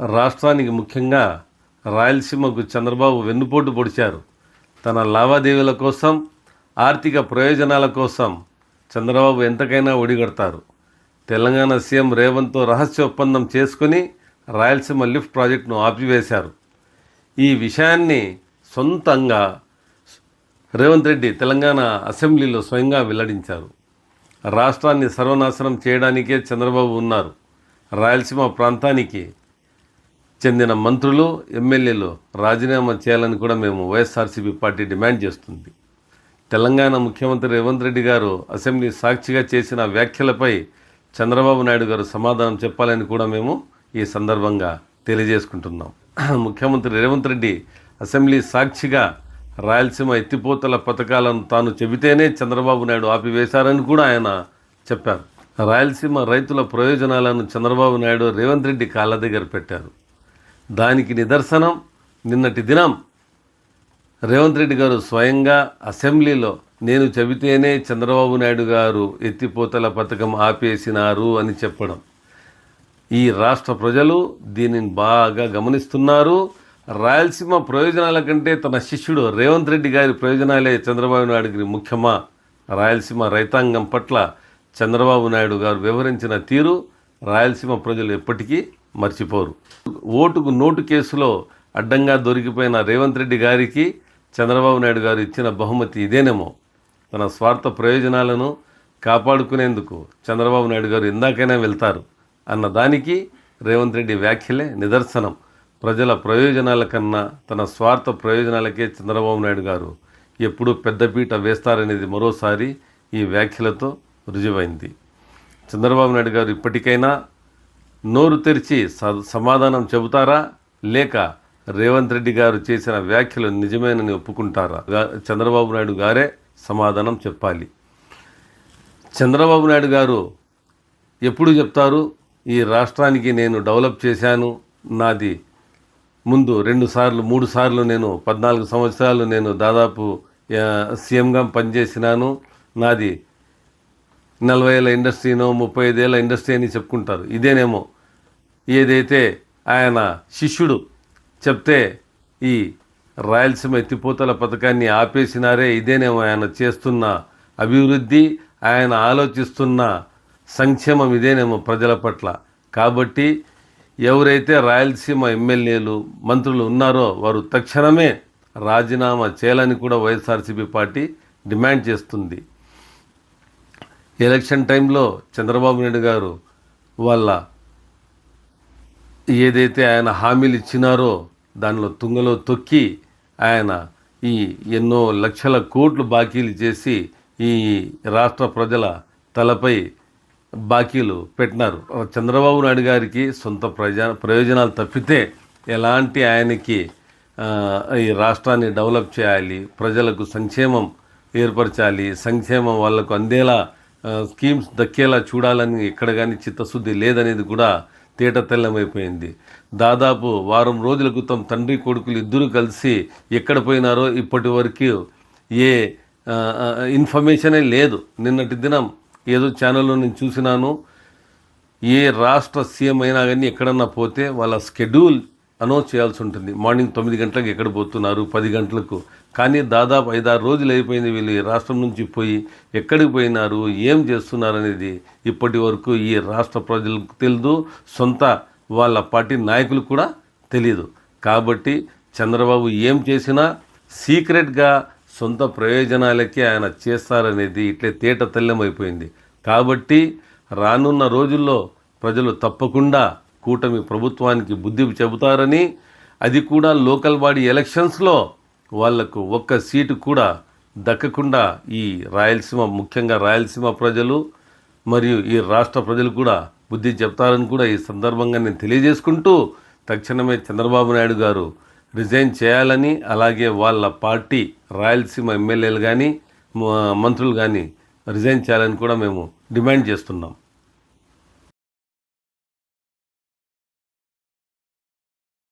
రాష్ట్రానికి ముఖ్యంగా రాయలసీమకు చంద్రబాబు వెన్నుపోటు పొడిచారు. తన లావాదేవీల కోసం ఆర్థిక ప్రయోజనాల కోసం చంద్రబాబు ఎంతకైనా ఒడిగడతారు. తెలంగాణ సీఎం రేవంత్తో రహస్య ఒప్పందం చేసుకుని రాయలసీమ లిఫ్ట్ ప్రాజెక్టును ఆపివేశారు. ఈ విషయాన్ని సొంతంగా రేవంత్ రెడ్డి తెలంగాణ అసెంబ్లీలో స్వయంగా వెల్లడించారు. రాష్ట్రాన్ని సర్వనాశనం చేయడానికే చంద్రబాబు ఉన్నారు. రాయలసీమ ప్రాంతానికి చెందిన మంత్రులు ఎమ్మెల్యేలు రాజీనామా చేయాలని కూడా మేము వైఎస్ఆర్సీపీ పార్టీ డిమాండ్ చేస్తుంది. తెలంగాణ ముఖ్యమంత్రి రేవంత్ రెడ్డి గారు అసెంబ్లీ సాక్షిగా చేసిన వ్యాఖ్యలపై చంద్రబాబు నాయుడు గారు సమాధానం చెప్పాలని కూడా మేము ఈ సందర్భంగా తెలియజేసుకుంటున్నాం. ముఖ్యమంత్రి రేవంత్ రెడ్డి అసెంబ్లీ సాక్షిగా రాయలసీమ ఎత్తిపోతల పథకాలను తాను చెబితేనే చంద్రబాబు నాయుడు ఆపివేశారని కూడా ఆయన చెప్పారు. రాయలసీమ రైతుల ప్రయోజనాలను చంద్రబాబు నాయుడు రేవంత్ రెడ్డి కాళ్ళ దగ్గర పెట్టారు. దానికి నిదర్శనం నిన్నటి దినం. రేవంత్ రెడ్డి గారు స్వయంగా అసెంబ్లీలో నేను చెబితేనే చంద్రబాబు నాయుడు గారు ఎత్తిపోతల పథకం ఆపేసినారు అని చెప్పడం. ఈ రాష్ట్ర ప్రజలు దీనిని బాగా గమనిస్తున్నారు. రాయలసీమ ప్రయోజనాల కంటే తన శిష్యుడు రేవంత్ రెడ్డి గారి ప్రయోజనాలే చంద్రబాబు నాయుడుకి ముఖ్యమా? రాయలసీమ రైతాంగం పట్ల చంద్రబాబు నాయుడు గారు వివరించిన తీరు రాయలసీమ ప్రజలు ఎప్పటికీ మర్చిపోరు. ఓటుకు నోటు కేసులో అడ్డంగా దొరికిపోయిన రేవంత్ రెడ్డి గారికి చంద్రబాబు నాయుడు గారు ఇచ్చిన బహుమతి ఇదేనేమో. తన స్వార్థ ప్రయోజనాలను కాపాడుకునేందుకు చంద్రబాబు నాయుడు గారు ఇందాకైనా వెళ్తారు అన్న దానికి రేవంత్ రెడ్డి వ్యాఖ్యలే నిదర్శనం. ప్రజల ప్రయోజనాల కన్నా తన స్వార్థ ప్రయోజనాలకే చంద్రబాబు నాయుడు గారు ఎప్పుడూ పెద్దపీట వేస్తారనేది మరోసారి ఈ వ్యాఖ్యలతో రుజువైంది. చంద్రబాబు నాయుడు గారు ఇప్పటికైనా నోరు తెరిచి స- సమాధానం చెబుతారా? లేక రేవంత్ రెడ్డి గారు చేసిన వ్యాఖ్యలు నిజమేనని ఒప్పుకుంటారా? చంద్రబాబు నాయుడు గారే సమాధానం చెప్పాలి. చంద్రబాబు నాయుడు గారు ఎప్పుడు చెప్తారు? ఈ రాష్ట్రానికి నేను డెవలప్ చేశాను. నాది ముందు రెండు సార్లు మూడు సార్లు నేను పద్నాలుగు సంవత్సరాలు నేను దాదాపు సీఎంగా పనిచేసినాను. నాది నలభై ఏళ్ళ ఇండస్ట్రీనో ముప్పై ఐదేళ్ళ ఇండస్ట్రీ అని చెప్పుకుంటారు. ఇదేనేమో ఏదైతే ఆయన శిష్యుడు చెప్తే ఈ రాయలసీమ ఎత్తిపోతల పథకాన్ని ఆపేసినారే ఇదేనేమో ఆయన చేస్తున్న అభివృద్ధి ఆయన ఆలోచిస్తున్న సంక్షేమం ఇదేనేమో ప్రజల పట్ల. కాబట్టి ఎవరైతే రాయలసీమ ఎమ్మెల్యేలు మంత్రులు ఉన్నారో వారు తక్షణమే రాజీనామా చేయాలని కూడా వైఎస్ఆర్సీపీ పార్టీ డిమాండ్ చేస్తుంది. ఎలక్షన్ టైంలో చంద్రబాబు నాయుడు గారు వాళ్ళ ఏదైతే ఆయన హామీలు ఇచ్చినారో దానిలో తుంగలో తొక్కి ఆయన ఈ ఎన్నో లక్షల కోట్లు బాకీలు చేసి ఈ రాష్ట్ర ప్రజల తలపై బాకీలు పెట్టినారు. చంద్రబాబు నాయుడు గారికి సొంత ప్రజా ప్రయోజనాలు తప్పితే ఎలాంటి ఆయనకి ఈ రాష్ట్రాన్ని డెవలప్ చేయాలి ప్రజలకు సంక్షేమం ఏర్పరచాలి సంక్షేమం వాళ్ళకు అందేలా స్కీమ్స్ దక్కేలా చూడాలని ఎక్కడ కానీ చిత్తశుద్ధి లేదనేది కూడా తేట తెల్లమైపోయింది. దాదాపు వారం రోజుల క్రితం తండ్రి కొడుకులు ఇద్దరూ కలిసి ఎక్కడ పోయినారో ఇప్పటి వరకు ఏ ఇన్ఫర్మేషనే లేదు. నిన్నటి దినం ఏదో ఛానల్లో నేను చూసినాను. ఏ రాష్ట్ర సీఎం అయినా కానీ ఎక్కడన్నా పోతే వాళ్ళ స్కెడ్యూల్ అనౌన్స్ చేయాల్సి ఉంటుంది. మార్నింగ్ తొమ్మిది గంటలకు ఎక్కడ పోతున్నారు? పది గంటలకు. కానీ దాదాపు ఐదారు రోజులు అయిపోయింది వీళ్ళు ఈ రాష్ట్రం నుంచి పోయి ఎక్కడికి పోయినారు? ఏం చేస్తున్నారు అనేది ఇప్పటి వరకు ఈ రాష్ట్ర ప్రజలకు తెలియదు సొంత వాళ్ళ పార్టీ నాయకులు కూడా తెలియదు కాబట్టి చంద్రబాబు ఏం చేసినా సీక్రెట్గా సొంత ప్రయోజనాలకే ఆయన చేస్తారనేది ఇట్లే తేట తెల్లమైపోయింది కాబట్టి రానున్న రోజుల్లో ప్రజలు తప్పకుండా కూటమి ప్రభుత్వానికి బుద్ధి చెబుతారని అది కూడా లోకల్ బాడీ ఎలక్షన్స్లో వాళ్ళకు ఒక్క సీటు కూడా దక్కకుండా ఈ రాయలసీమ ముఖ్యంగా రాయలసీమ ప్రజలు మరియు ఈ రాష్ట్ర ప్రజలు కూడా బుద్ధి చెప్తారని కూడా ఈ సందర్భంగా నేను తెలియజేసుకుంటూ తక్షణమే చంద్రబాబు నాయుడు గారు రిజైన్ చేయాలని అలాగే వాళ్ళ పార్టీ రాయలసీమ ఎమ్మెల్యేలు కానీ మంత్రులు కానీ రిజైన్ చేయాలని కూడా మేము డిమాండ్ చేస్తున్నాం.